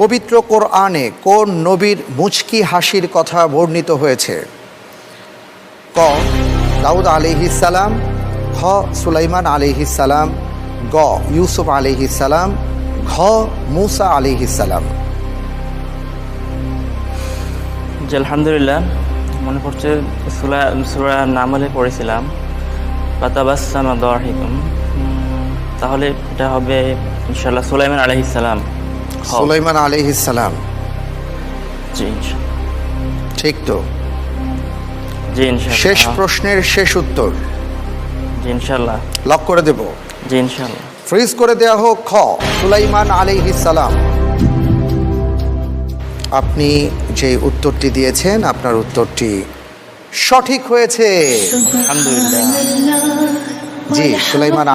পবিত্র কোরআনে কোন নবীর মুচকি হাসির কথা বর্ণিত হয়েছে? ক, দাউদ আলিহিসাল্লাম খ সুলাইমান আলিহিসাল্লাম গ, ইউসুফ আলিহিসাল্লাম ঘ, মুসা আলিহিসাল্লাম জি, আলহামদুলিল্লাহ। মনে পড়ছে সুরা সুরা নামলে পড়েছিলাম। পাতাবাসামা তাহলে এটা হবে ইনশাল্লাহ সুলাইমান আলহিসাল্লাম সুলাইমান আলিহিসাল্লাম জি ঠিক তো? শেষ প্রশ্নের শেষ উত্তর। ইনশাল্লাহ। লক করে দেব। ইনশাল্লাহ। ফ্রিজ করে দেওয়া হোক খ সুলাইমান আলিহিসাল্লাম আপনি যে উত্তরটি দিয়েছেন আপনার উত্তরটি সঠিক হয়েছে। আলহামদুলিল্লাহ। জি সুলাইমান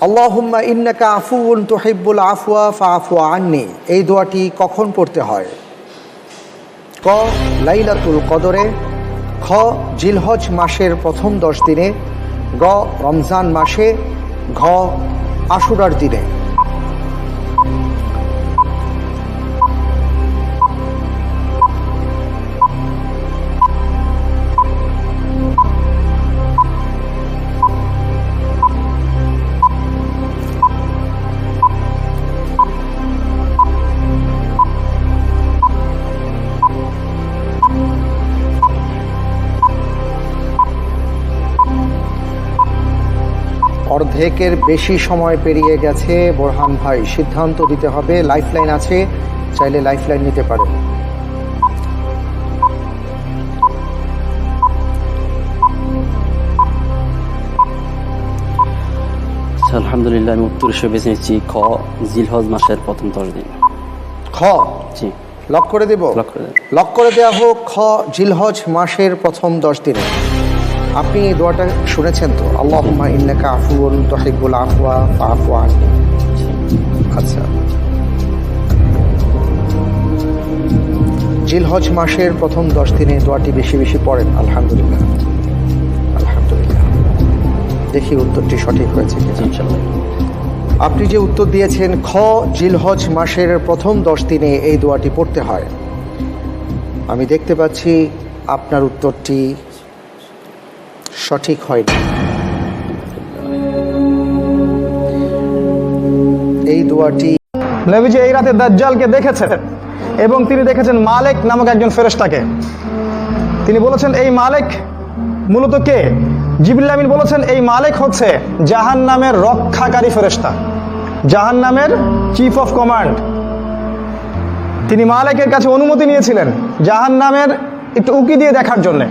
আল্লাহুম্মা ইন্নাকা আফুউন তুহিব্বুল আফওয়া ফাআফু আননি। এই দোয়াটি কখন পড়তে হয়? ক, লাইলাতুল কদরে, খ, জিলহজ মাসের প্রথম দশ দিনে, গ, রমজান মাসে, ঘ, আশুরার দিনে। অর্ধেকের বেশি সময় পেরিয়ে গেছে। বোরহান ভাই সিদ্ধান্ত দিতে হবে। লাইফলাইন আছে চাইলে লাইফলাইন নিতে পারেন আচ্ছা, আলহামদুলিল্লাহ আমি উত্তর হিসেবে বেছে নিচ্ছি খ জিলহজ মাসের প্রথম দশ দিন। খ? জি। লক করে দেব? লক করে দেন। লক করে দেওয়া হোক খ জিলহজ মাসের প্রথম দশ দিনে। আপনি এই দোয়াটা শুনেছেন তো? আল্লাহুম্মা ইন্নাকা আফুউন তুহিব্বুল আফওয়া আননি আচ্ছা। জিলহজ মাসের প্রথম দশ দিনে দোয়াটি বেশি বেশি পড়েন, আলহামদুলিল্লাহ। আলহামদুলিল্লাহ। দেখি উত্তরটি সঠিক হয়েছে আপনি যে উত্তর দিয়েছেন, খ জিলহজ মাসের প্রথম দশ দিনে এই দোয়াটি পড়তে হয়। আমি দেখতে পাচ্ছি আপনার উত্তরটি সঠিক হয়নি। এই দোয়াটি নবীজি এই রাতে দাজ্জালকে দেখেছেন এবং তিনি দেখেছেন মালেক নামক একজন ফেরেশতাকে। তিনি বলেছেন, এই মালেক মূলত কে? জিবরিল আমিন বলেছেন, এই মালেক হচ্ছে জাহান নামের রক্ষাকারী ফেরেশতা জাহান নামের চিফ অফ কমান্ড তিনি মালেকের কাছে অনুমতি নিয়েছিলেন জাহান নামের একটু উকি দিয়ে দেখার জন্যে।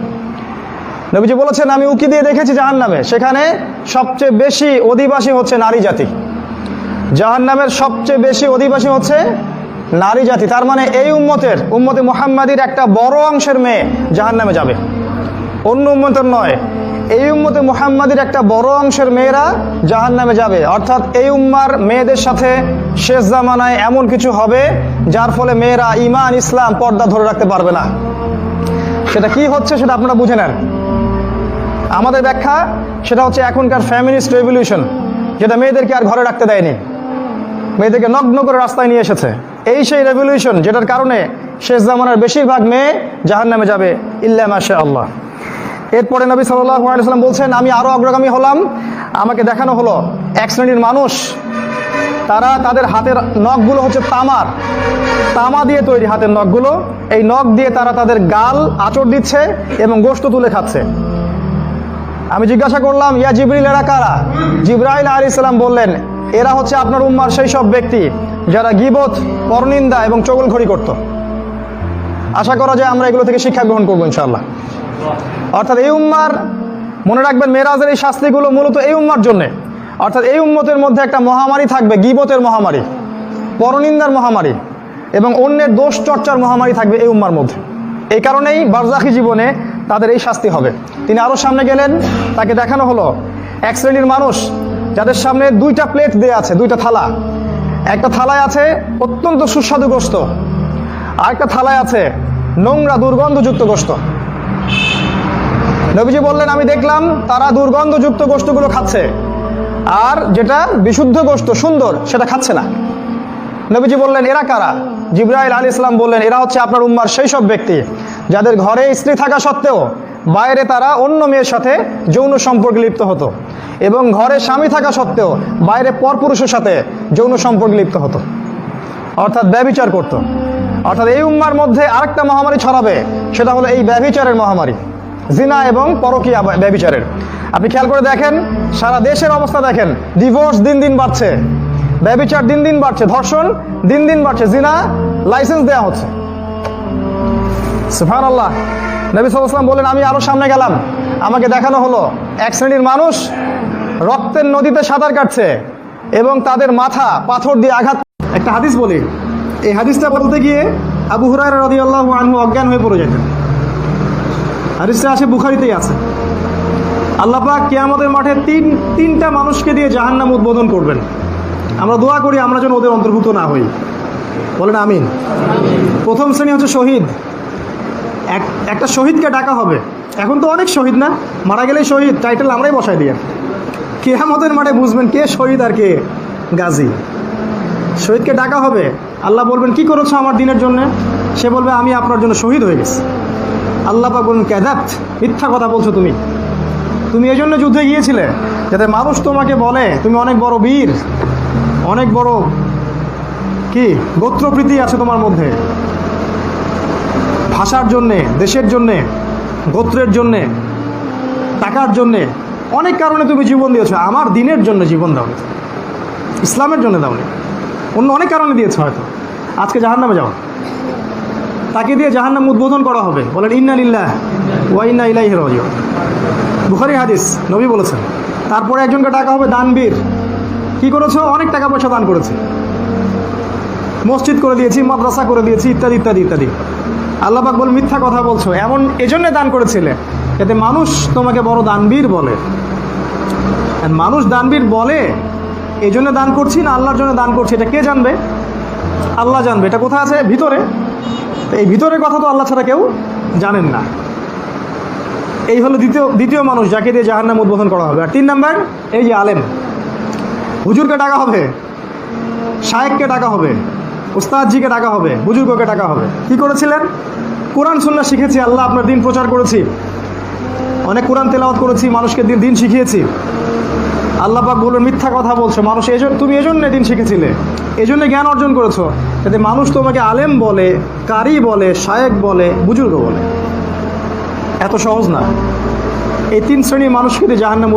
নবীজি বলেছেন, আমি উকি দিয়ে দেখেছি জাহান নামে সেখানে সবচেয়ে বেশি অধিবাসী হচ্ছে নারী জাতি। জাহান নামের সবচেয়ে বেশি অধিবাসী হচ্ছে নারী জাতি। তার মানে এই উম্মতের, উম্মতে মোহাম্মদীর একটা বড় অংশের মেয়ে জাহান নামে যাবে। অন্য উম্মতের নয়, এই উম্মতে মোহাম্মদীর একটা বড় অংশের মেয়েরা জাহান নামে যাবে। অর্থাৎ এই উম্মার মেয়েদের সাথে শেষ জামানায় এমন কিছু হবে, যার ফলে মেয়েরা ইমান, ইসলাম পর্দা ধরে রাখতে পারবে না। সেটা কি হচ্ছে সেটা আপনারা বুঝে নেন। আমাদের ব্যাখ্যা সেটা হচ্ছে এখনকার ফ্যামিলিস্ট রেভলিউশন যেটা মেয়েদেরকে আর ঘরে রাখতে দেয়নি। মেয়েদেরকে নগ্ন করে রাস্তায় নিয়ে এসেছে। এই সেই রেভলিউশন যেটার কারণে শেষ জামানার বেশিরভাগ মেয়ে জাহান নামে যাবে, ইল্লা মাশা আল্লাহ এরপরে নবী সাল্লাম বলছেন, আমি আরও অগ্রগামী হলাম। আমাকে দেখানো হলো এক শ্রেণির মানুষ, তারা তাদের হাতের নখগুলো হচ্ছে তামার। তামা দিয়ে তৈরি হাতের নখগুলো, এই নখ দিয়ে তারা তাদের গাল আঁচড় দিচ্ছে এবং গোশত তুলে খাচ্ছে। আমি জিজ্ঞাসা করলাম, ইয়া জিবরিল, এরা কারা? জিব্রাইল আলী ইসলাম বললেন, এরা হচ্ছে আপনার উম্মার সেই সব ব্যক্তি যারা গিবত, পরনিন্দা এবং চগলখড়ি করত। আশা করা যায় আমরা এগুলো থেকে শিক্ষা গ্রহণ করব ইনশাল্লাহ অর্থাৎ এই উম্মার, মনে রাখবেন, মেরাজের এই শাস্তিগুলো মূলত এই উম্মার জন্যে। অর্থাৎ এই উম্মতের মধ্যে একটা মহামারী থাকবে, গিবতের মহামারী, পরনিন্দার মহামারী এবং অন্যের দোষ চর্চার মহামারী থাকবে এই উম্মার মধ্যে। এই কারণেই বারজাখি জীবনে তাদের এই শাস্তি হবে। তিনি আরও সামনে গেলেন, তাকে দেখানো হলো। এক শ্রেণির মানুষ, যাদের সামনে দুইটা প্লেট দেয়া আছে, দুইটা থালা। একটা থালায় আছে অত্যন্ত সুস্বাদু গোস্ত আর একটা থালায় আছে নোংরা দুর্গন্ধযুক্ত গোস্ত নবীজি বললেন, আমি দেখলাম তারা দুর্গন্ধযুক্ত গোস্তগুলো খাচ্ছে, আর যেটা বিশুদ্ধ গোস্ত সুন্দর, সেটা খাচ্ছে না। নবীজি বললেন, এরা কারা? জিব্রাইল আলী ইসলাম বললেন, এরা হচ্ছে আপনার উম্মার সেই সব ব্যক্তি। যাদের ঘরে স্ত্রী থাকা সত্ত্বেও বাইরে তারা অন্য মেয়ের সাথে যৌন সম্পর্কে লিপ্ত হতো এবং ঘরে স্বামী থাকা সত্ত্বেও বাইরে পরপুরুষের সাথে যৌন সম্পর্কে লিপ্ত হতো। অর্থাৎ ব্যবিচার করত। অর্থাৎ এই উম্মার মধ্যে আরেকটা মহামারী ছড়াবে, সেটা হলো এই ব্যবিচারের মহামারী। জিনা এবং পরকীয়া ব্যবিচারের আপনি খেয়াল করে দেখেন, সারা দেশের অবস্থা দেখেন ডিভোর্স দিন দিন বাড়ছে। ব্যবিচার দিন দিন বাড়ছে, ধর্ষণ দিন দিন বাড়ছে, জিনা লাইসেন্স দেওয়া হচ্ছে। সুফান আল্লাহ নবী সাল্লাম বললেন, আমি আরও সামনে গেলাম। আমাকে দেখানো হলো, এক শ্রেণির মানুষ রক্তের নদীতে সাঁতার কাটছে এবং তাদের মাথা পাথর দিয়ে আঘাত একটা হাদিস বলি। এই হাদিসটা বলতে গিয়ে আবু হুরায় রদি আল্লাহ অজ্ঞান হয়ে পড়ে যেতেন। হাদিসটা আছে বুখারিতেই আছে। আল্লাহ পাক কিয়ামতের মাঠে তিন, তিনটা মানুষকে দিয়ে জাহান্নাম উদ্বোধন করবেন। আমরা দোয়া করি আমরা যেন ওদের অন্তর্ভুক্ত না হই। বলেন আমিন। প্রথম শ্রেণি হচ্ছে শহীদ। এক, একটা শহীদকে ডাকা হবে। এখন তো অনেক শহীদ না? মারা গেলেই শহীদ টাইটেল আমরাই বসাই দিই কেয়ামতের মাঠে বুঝবেন কে শহীদ আর কে গাজী। শহীদকে ডাকা হবে। আল্লাহ বলবেন, কি করেছ আমার দিনের জন্য? সে বলবে, আমি আপনার জন্য শহীদ হয়ে গেছি। আল্লাহ পাক ক্যাদাত, মিথ্যা কথা বলছো তুমি। তুমি এই জন্য যুদ্ধে গিয়েছিলে যাতে মানুষ তোমাকে বলে, তুমি অনেক বড় বীর, অনেক বড় কি, গোত্রপ্রীতি আছে তোমার মধ্যে। ভাষার জন্যে, দেশের জন্যে, গোত্রের জন্যে, টাকার জন্যে, অনেক কারণে তুমি জীবন দিয়েছ। আমার দিনের জন্য জীবন দাও ইসলামের জন্য দাওনি অন্য অনেক কারণে দিয়েছ হয়তো। আজকে জাহান নামে যাও। তাকে দিয়ে জাহান্নাম উদ্বোধন করা হবে। বলেন, ইন্না লিল্লাহ ওয়া ইন্না ইলাইহি রাজিউন। বুখারী হাদিস, নবী বলেছেন, তারপরে একজনকে ডাকা হবে দানবীর। কি করেছ? অনেক টাকা পয়সা দান করেছে। মসজিদ করে দিয়েছি, মাদ্রাসা করে দিয়েছি, ইত্যাদি ইত্যাদি ইত্যাদি। আল্লাপাক বল মিথ্যা কথা বলছো, এমন এজন্য দান করেছিলে যাতে মানুষ তোমাকে বড় দানবীর বলে। মানুষ দানবীর বলে এই জন্য দান করছি না, আল্লাহর জন্য দান করছি, এটা কে জানবে? আল্লাহ জানবে, এটা কোথায় আছে? ভিতরে। এই ভিতরের কথা তো আল্লাহ ছাড়া কেউ জানেন না। এই হলো দ্বিতীয় দ্বিতীয় মানুষ যাকে দিয়ে জাহার নাম উদ্বোধন করা হবে। আর তিন নাম্বার, এই যে আলেম। হুজুরকে ডাকা হবে, শায়েককে ডাকা হবে। উস্তাদজিকে ডাকা হবে, বুজুর্গকে ডাকা হবে। কি করেছিলেন? কোরআন সুন্না শিখেছি, আল্লাহ আপনার দিন প্রচার করেছি। অনেক কোরআন তেলাওয়াত করেছি, মানুষকে দিন দিন শিখিয়েছি। আল্লাহ পাক বলবেন, মিথ্যা কথা বলছো। মানুষ এজন্য তুমি এজন্য দিন শিখেছিলে। এজন্য জ্ঞান অর্জন করেছ। যাতে মানুষ তোমাকে আলেম বলে, কারি বলে, শায়েক বলে, বুজুর্গ বলে। এত সহজ না। এই তিন শ্রেণির মানুষকে দিয়ে জাহান্নাম